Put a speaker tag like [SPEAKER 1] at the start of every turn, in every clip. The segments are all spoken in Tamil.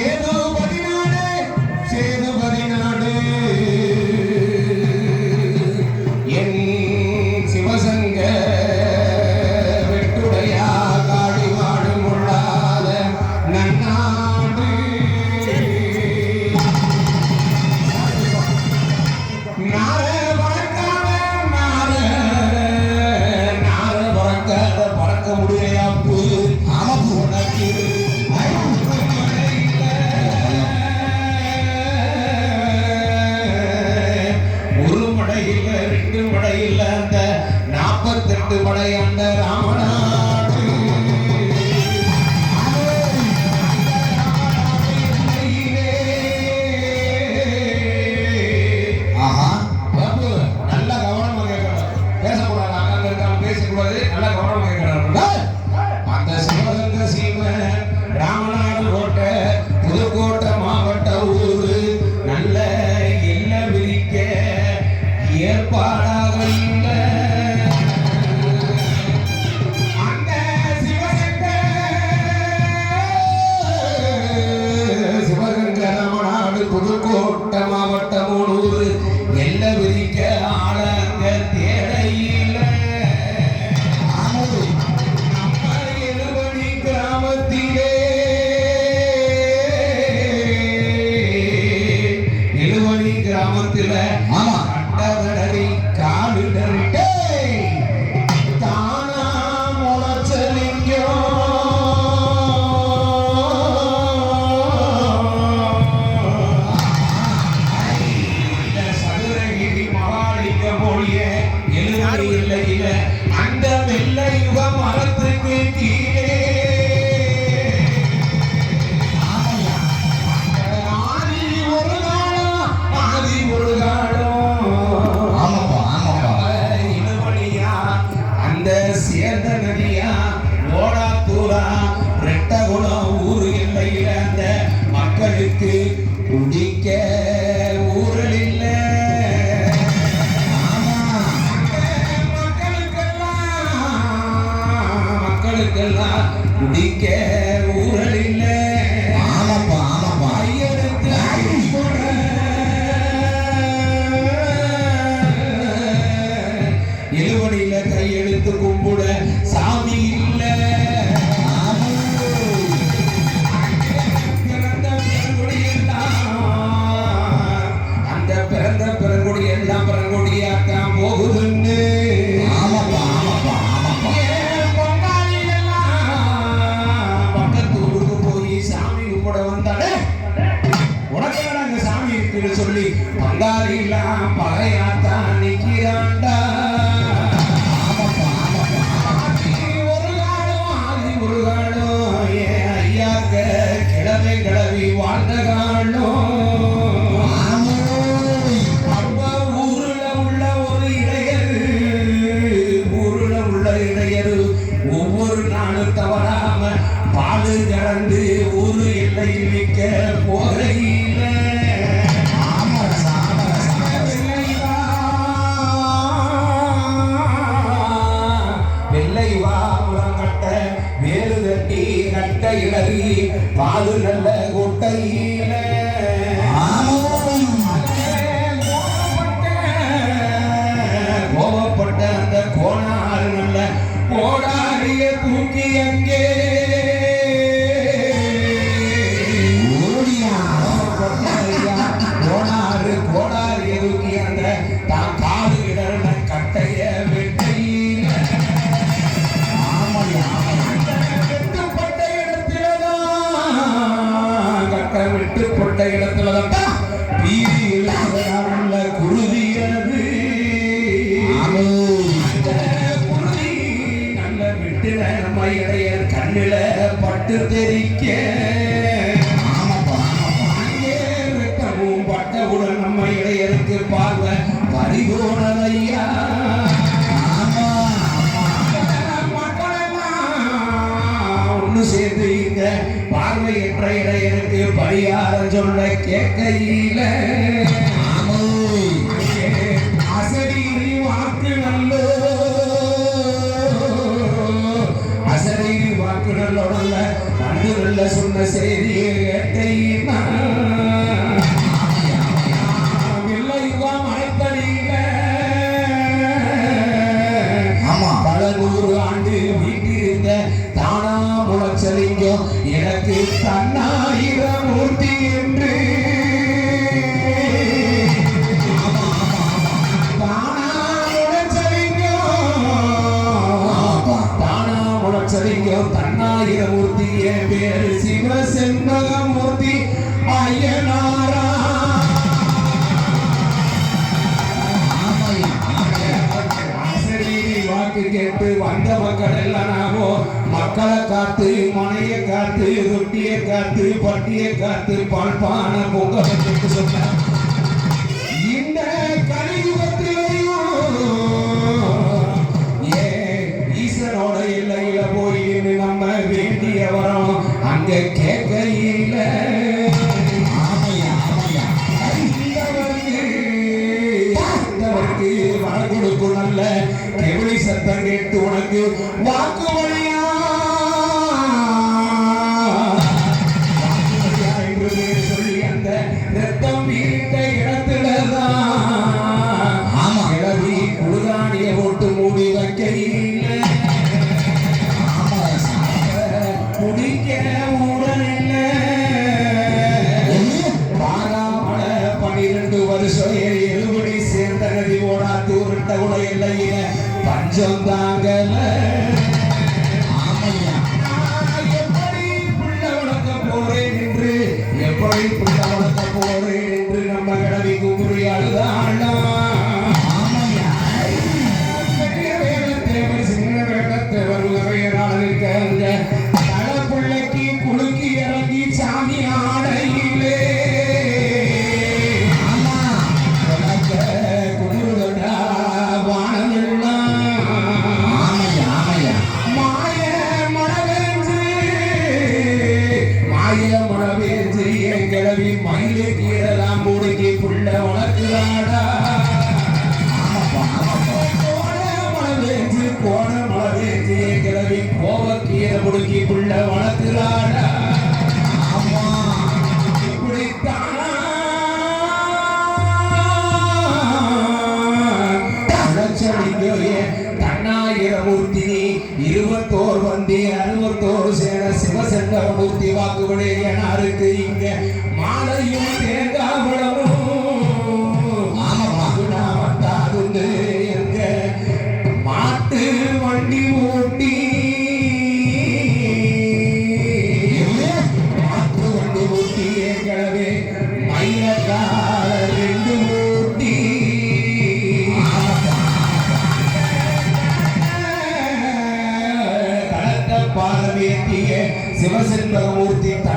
[SPEAKER 1] lleno 무조건
[SPEAKER 2] ஆமா.
[SPEAKER 1] கூட வந்தாடே உனக்கான சாமி இருக்குன்னு சொல்லி பங்காளிலாம் பறையாத்தான் நிற்கிறாண்ட ஒன்று இல்லை மிக்க போகையில வெள்ளை வாபுரம் கட்ட வேறு கட்டி கட்ட இடறி பாது நல்ல கொட்டையில. கோபப்பட்ட அந்த கோணாறு நல்ல கோடாரிய தூக்கி அங்கே. சொல்ல கேட்கையில அசரி வாக்கு நல்லோ. அசரி வாக்கு நல்லோட மனதுள்ள சொன்ன செய்தியை கேட்கையினா பல நூறு ஆண்டு வீட்டிருந்த தானா முளைச்சலிங்கம் எனக்கு தன்னா. என் பேர் சிவ
[SPEAKER 2] செண்பகமூர்த்தி
[SPEAKER 1] ஐயனாரா வாக்கு கேட்டு வந்த மக்கள் எல்லாம் நாமோ மக்களை காத்து மனைய காத்து ரொட்டியை காத்து பட்டியை காத்து பால்பான பொங்கல் சொன்ன கேட்கையில். வாழ் கொடுக்கும் நல்ல செத்தம் கேட்டு உனக்கு வாக்கு சொந்தாங்க presenta la
[SPEAKER 2] multita.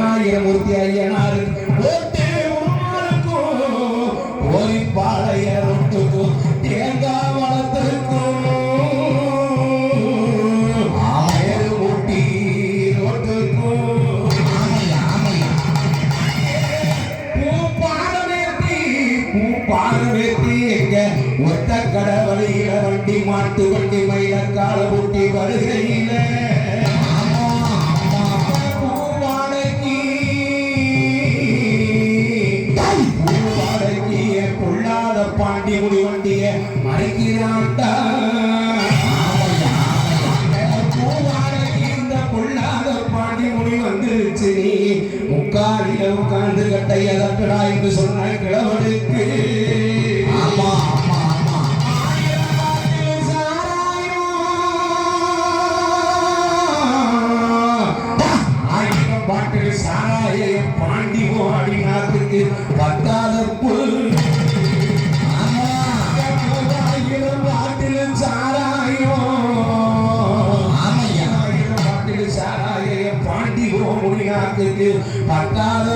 [SPEAKER 1] கருணாயிரமூர்த்தி ஐயனாருக்கு போட்டே உருமாளுக்கும் ஓரிப்பாளைய ரொட்டுக்கும் தேங்காய் வளர்த்துக்கும்
[SPEAKER 2] ஆயர்
[SPEAKER 1] முட்டி ரொட்டுக்கும் பூப்பாடம் ஏற்றி பூப்பாடம் ஏற்றி எங்க ஒத்த கடை பிடிச்சு நீ முக்காடில உட்கார்ந்து கட்டையை தட்டுடா என்று சொன்ன கிழவனுக்கு. நாக்குக்கு பத்தாத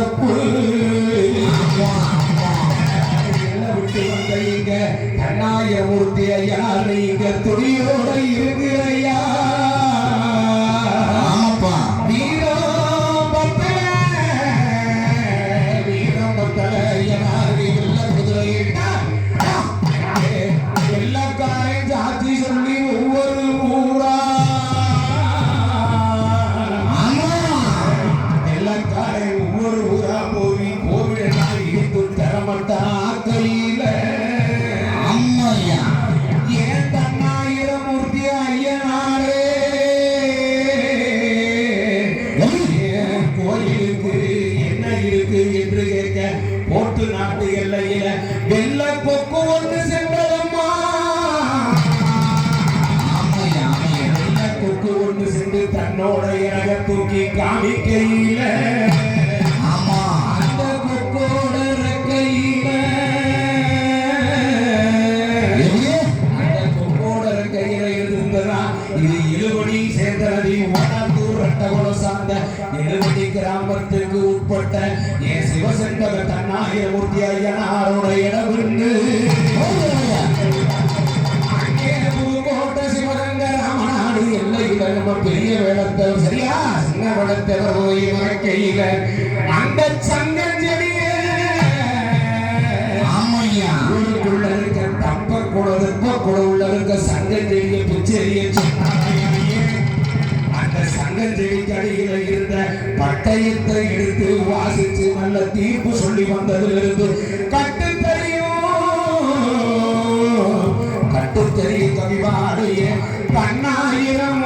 [SPEAKER 1] விட்டு வந்த இங்க? கண்ணாய மூர்த்தி ஐயா நீங்க துடியோட இருக்கிறையா? தன்னோட இறக தூக்கி காமிக்கையில
[SPEAKER 2] ஆமா.
[SPEAKER 1] அந்த கொக்கோட
[SPEAKER 2] எது?
[SPEAKER 1] அந்த கொக்கோட ரெக்கையில இருந்ததா? இது இழுவடி சேர்ந்தனதி ஓடாத்தூர் ரட்டகுல சார்ந்த இழுவடி கிராமத்துக்கு உட்பட்ட என் சிவசென்பக தன்னாயிரமூர்த்தி ஐயனாரோட இடவிருந்து நம்ம பெரிய வேளத்தவர் சரியா? சின்ன வேளத்தவர் போய் மறைக்கையில அந்த சங்கஞ்செடியே
[SPEAKER 2] ஆமாய்யா
[SPEAKER 1] ஊருக்குள்ள இருக்க தப்ப குளம் வெப்ப குளம் உள்ள இருக்க சங்கஞ்செடிய பிச்செடிய அந்த சங்கஞ்செடிக்கு அடியில இருந்த பட்டயத்தை எடுத்து வாசிச்சு நல்ல தீர்ப்பு சொல்லி வந்ததிலிருந்து கட்டு தெரியும். கட்டு தெரியும் கவிவாடைய. கண்ணாயிரம்